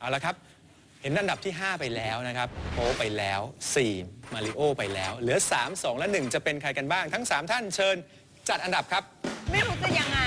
เอาละครับ เห็นอันดับที่ 5 ไปแล้วนะครับโป๊ไปแล้ว 4 มาริโอไปแล้ว เหลือ 3 2 และ 1 จะเป็นใครกันบ้าง ทั้ง 3 ท่านเชิญจัดอันดับครับ ไม่รู้จะยังไง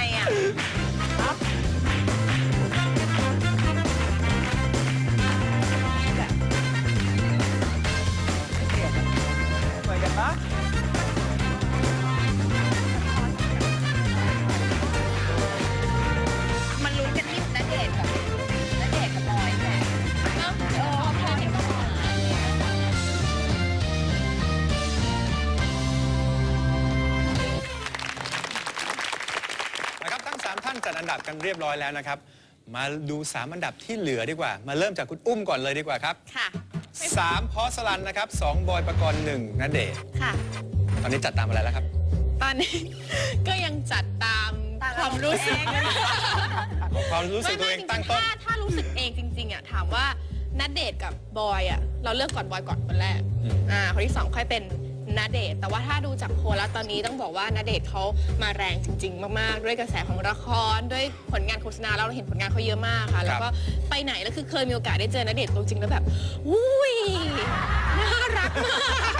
จัดอันดับกันเรียบร้อยแล้วนะครับ มาดู 3 อันดับที่เหลือดีกว่า มาเริ่มจากคุณอุ้มก่อนเลยดีกว่าครับค่ะ3พอสลันนะครับ2บอยประกรณ์1นเดชน์ค่ะ ตอนนี้จัดตามอะไรแล้วครับ ตอนนี้ ก็ยังจัดตามตามความรู้สึกตัวเองความรู้สึกตัวเองไม่ตั้ไม่งจริต้งนๆถ้าถ้ารู้สึกเองจริงๆอะถามว่านัดเดทกับบอยอะเราเลือกก่อนบอยก่อนคนแรกอืม อ่าคนที่สองค่อยเป็น นัดเดทแต่ว่าถ้าดูจากโพลแล้วตอนนี้ต้องบอกว่านัดเดทเขามาแรงจริง ๆ มากๆ ด้วยกระแสของละครด้วยผลงานโฆษณาแล้วเราเห็นผลงานเขาเยอะมากค่ะ แล้วก็ไปไหนแล้วคือเคยมีโอกาสได้เจอนัดเดทตัวจริงแล้วแบบอุ้ยน่ารักมาก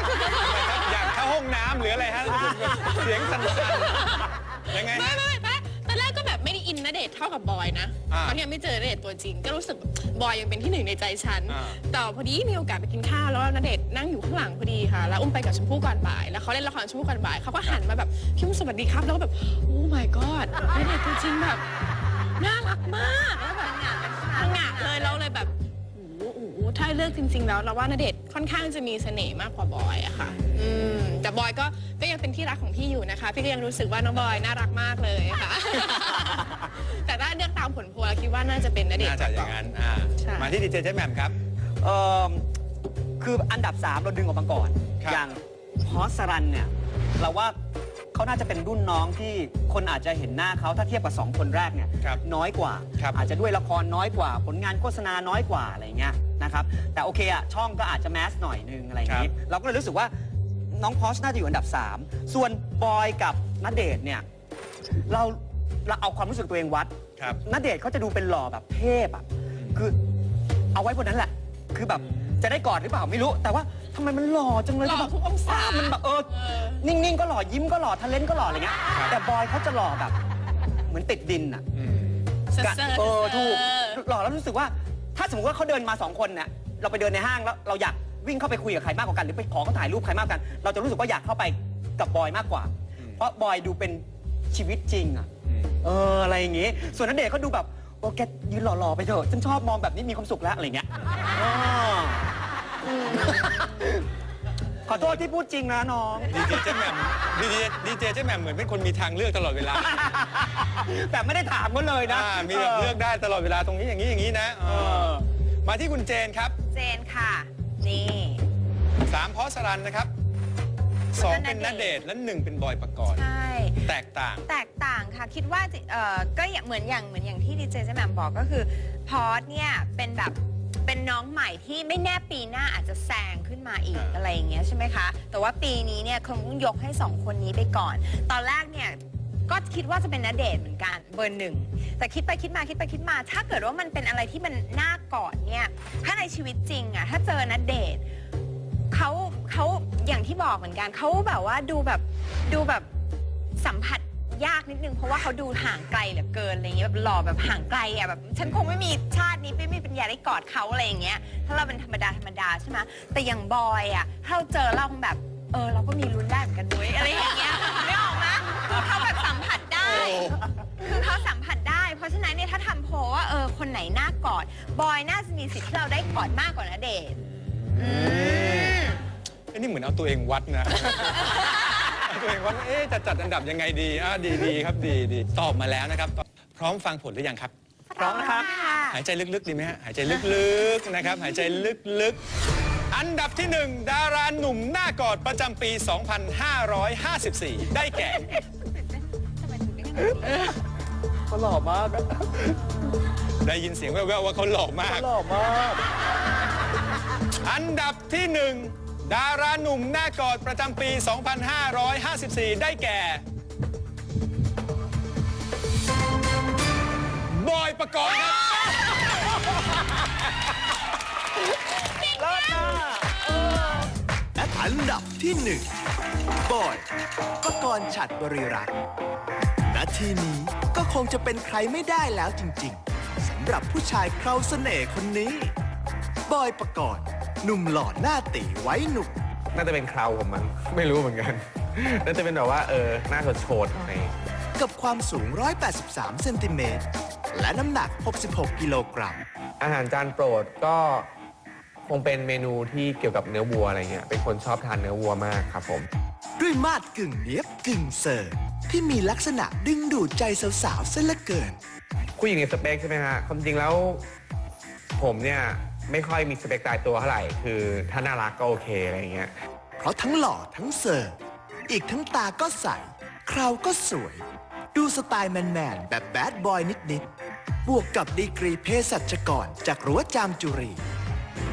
อยากเข้าห้องน้ำหรืออะไรฮะเสียงสั่นๆยังไงไม่ฮะ ไม่ไม่ตอนแรกก็ แบบไม่ได้อินนะเดทเท่ากับบอยนะอ่าตอนนี้ยังไม่เจอณเดทตัวจริง ก็รู้สึกแบบบอยยังเป็นที่หนึ่งในใจฉันอ่า แต่พอดีมีโอกาสไปกินข้าวแล้วณเดชน์นั่งอยู่ข้างหลังพอดีค่ะ แล้วอุ้มไปกับชมพู่ก่อนบ่ายแล้วเขาเล่นละครชมพู่ก่อนบ่ายเขาก็หันมาแบบพี่อุ้มสวัสดีครับแล้วก็แบบโอ้ my god ณเดชน์ตัวจริงแบบน่ารักมากแล้วแบบพังงะเลยแล้วเลยแบบโอ้โหโอ้โห ถ้าเลือกจริง ๆ แล้วเราว่าณเดชน์ค่อนข้างจะมีเสน่ห์มากกว่าบอยอะค่ะ อืมแต่บอยก็ก็ยังเป็นที่รักของพี่อยู่นะคะ พี่ก็ยังรู้สึกว่าน้องบอยน่ารักมากเลยค่ะ แต่ถ้าเลือกตามผลโพลแล้วคิดว่าน่าจะเป็นณเดชน่าน์จะอก่อย่างนั้นอ่าใช่ มาที่ดีเจเจ๊แหม่มครับ เอ่อคืออันดับ 3 เราดึงออกมาก่อน ครับ อย่างพอสรันเนี่ย เราว่าเขาน่าจะเป็นรุ่นน้องที่คนอาจจะเห็นหน้าเขาถ้าเทียบกับ 2 คนแรกเนี่ย ครับน้อยกว่า ครับอาจจะด้วยละครน้อยกว่า ผลงานโฆษณาน้อยกว่าอะไรเงี้ย นะครับ แต่โอเคอะช่องก็อาจจะแมสหน่อยนึงอะไรอย่างนี้ เราก็เลยรู้สึกว่าน้องพอสน่าจะอยู่อันดับ 3 ส่วนบอยกับณเดชน์เนี่ยเราเราเอาความรู้สึกตัวเองวัดครับณเดชน์เขาจะดูเป็นหล่อแบบเทพอะคือเอาไว้บนนั้นแหละ คือแบบจะได้กอดหรือเปล่าไม่รู้ แต่ว่าทำไมมันหล่อจังเลยหล่อแบบทุกองศามันแบบเออเออนิ่งๆก็หล่อยิ้มก็หล่อทะเลนก็หล่ออะไรเงี้ยครับแต่บอยเขาจะหล่อแบบ เหมือนติดดินอะอืมเซอร์กะเซอร์เออถูกเออหล่อแล้วรู้สึกว่า ถ้าสมมติว่าเขาเดินมาสองคนเนี่ยเราไปเดินในห้างแล้วเราอยากวิ่งเข้าไปคุยกับใครมากกว่ากัน หรือไปขอเขาถ่ายรูปใครมากกว่ากัน เราจะรู้สึกว่าอยากเข้าไปกับบอยมากกว่าอืมเพราะบอยดูเป็นชีวิตจริงอะอืมเอออะไรอย่างงี้ ส่วนนัเดชน์เขาดูแบบโอ้แกยืนหล่อๆไปเถอะฉันชอบมองแบบนี้มีความสุขแล้วอะไรเงี้ยอ๋ออืม ขอโทษที่พูดจริงนะน้อง ดีเจเจ๊แหม่มดีเจดีเจเจ๊แหม่มเหมือนเป็นคนมีทางเลือกตลอดเวลาแต่ไม่ได้ถามเขาเลยนะอ่ามีแบบเลือกได้ตลอดเวลาตรงนี้อย่างนี้อย่างนี้นะเอเอออมาที่คุณเจนครับเจนค่ะ นี่ สามพอสรันนะครับสองเป็นนเดชน์และหนึ่งเป็นบอยประกรณ์ใช่ แตกต่าง แตกต่างค่ะ คิดว่าจะเอ่อก็อย่างเหมือนอย่างเหมือนอย่างที่ดีเจเจแหม่มบอกก็คือ พอสเนี่ยเป็นแบบ เป็นน้องใหม่ที่ไม่แน่ปีหน้าอาจจะแซงขึ้นมาอีกอ่าอะไรอย่างเงี้ยใช่ไหมคะ แต่ว่าปีนี้เนี่ยคงต้องยกให้สองคนนี้ไปก่อน ตอนแรกเนี่ยก็คิดว่าจะเป็นนเดชน์เหมือนกันเบอร์หนึ่งแต่คิดไปคิดมาคิดไปคิดมา ถ้าเกิดว่ามันเป็นอะไรที่มันน่ากอดเนี่ยถ้าในชีวิตจริงอะถ้าเจอนเดชน์เขาเขาอย่างที่บอกเหมือนกันเขาแบบว่าดูแบบดูแบบสัมผัส ยากนิดนึงเพราะว่าเขาดูห่างไกลเหลือเกินอะไรเงี้ยแบบหล่อแบบห่างไกลอะแบบฉันคงไม่มีชาตินี้ไม่มีปัญญาได้กอดเขาอะไรอย่างเงี้ยถ้าเราเป็นธรรมดาธรรมดาใช่ไหมแต่อย่างบอยอะถ้าเราเจอเราคงแบบเออเราก็มีลุ้นได้เหมือนกันด้วยอะไรอย่างเงี้ยไม่ออกไหมคือเขาแบบสัมผัสได้ คือเขาสัมผัสได้ เพราะฉะนั้นเนี่ยถ้าทำโพลว่าเออคนไหนน่ากอดบอยน่าจะมีสิทธิ์ที่เราได้กอดมากกว่านะเดชน์อืมอันนี้เหมือนเอาตัวเองวัดนะเอา ตัวเองวัดว่าเอ๊ะจะจัดอันดับยังไงดีอะดีดีครับดีดีตอบมาแล้วนะครับ พร้อมฟังผลหรือยังครับ พร้อมนะครับ หายใจลึกๆดีไหมฮะหายใจลึกๆนะครับ หายใจลึกๆ อันดับที่หนึ่งดาราหนุ่มหน้ากอดประจำปี 2554 ได้แก่เขาหล่อมากได้ยินเสียงแว่วๆว่าเขาหล่อมาก หล่อมาก อันดับที่หนึ่ง ดาราหนุ่มหน้ากอดประจำปี 2554 ได้แก่ บอยประกอบคลิอันดับที่หนึ่งบอยประกรณ์ฉัดบริรักษ์ณทีนี้ก็คงจะเป็นใครไม่ได้แล้วจริง ๆสำหรับผู้ชายเคราเสน่ห์คนนี้ บอยประกรณ์ หนุ่มหล่อหน้าตีไว้หนุ่มน่าจะเป็นคราวผมมั้งไม่รู้เหมือนกัน น่าจะเป็นแบบว่าเออหน้าโฉดโฉดๆหน่อยกับความสูง 183 เซนติเมตรและน้ำหนัก 66 กิโลกรัม อาหารจานโปรดก็คงเป็นเมนูที่เกี่ยวกับเนื้อวัวอะไรเงี้ยเป็นคนชอบทานเนื้อวัวมากครับผม ด้วยมาดกึ่งเนียบกึ่งเสิร์ฟที่มีลักษณะดึงดูดใจสาวๆเส้นละเกิน ผู้หญิงในสเปคใช่ไหมฮะความจริงแล้ว ผมเนี่ย ไม่ค่อยมีสเปคตายตัวเท่าไหร่ คือถ้าน่ารักก็โอเคอะไรเงี้ย เพราะทั้งหล่อทั้งเสิร์ฟอีกทั้งตาก็ใสคราวก็สวย ดูสไตล์แมนๆแบบแบดบอยนิดๆบวกกับดีกรีเภสัชกรจากรั้วจามจุรี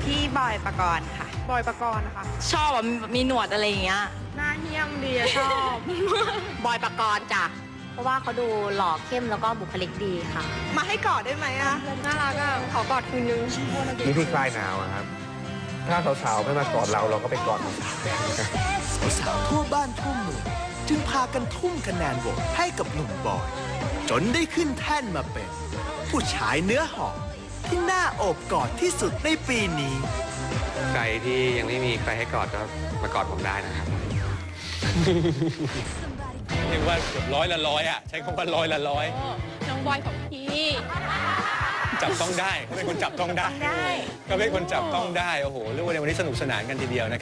พี่บอยประกรณ์ค่ะ บอยประกรณ์นะคะ ชอบอะมีมีหนวดอะไรอย่างเงี้ย หน้าเหี้ยมดีอะชอบ บอยประกรณ์จ้ะเพ ราะว่าเขาดูหล่อเข้มแล้วก็บุคลิกดีค่ะ มาให้กอดได้ไหมอะน่ารักอะขอกอดคืนนึงวิธีคลายหนาวอะครับ ถ้าสาวๆไม่มากอดเราเราก็ไปกอดสาวๆสาวๆทั่วบ้านทั่วเมืองจึงพากันทุ่มคะแนนโหวตให้กับหนุ่มบอย จนได้ขึ้นแท่นมาเป็น ผู้ชายเนื้อหอมที่น่าโอบกอดที่สุดในปีนี้ ใครที่ยังไม่มีใครให้กอดก็มากอดผมได้นะครับ เรียกว่าเกือบร้อยละร้อยอะใช้คำว่าร้อยละร้อย น้องบอยของพี่ จับต้องได้เขาเป็นคนจับต้องได้ได้ ก็เป็นคนจับต้องได้โอ้โหเรียกว่าในวันนี้สนุกสนานกันทีเดียวนะครับ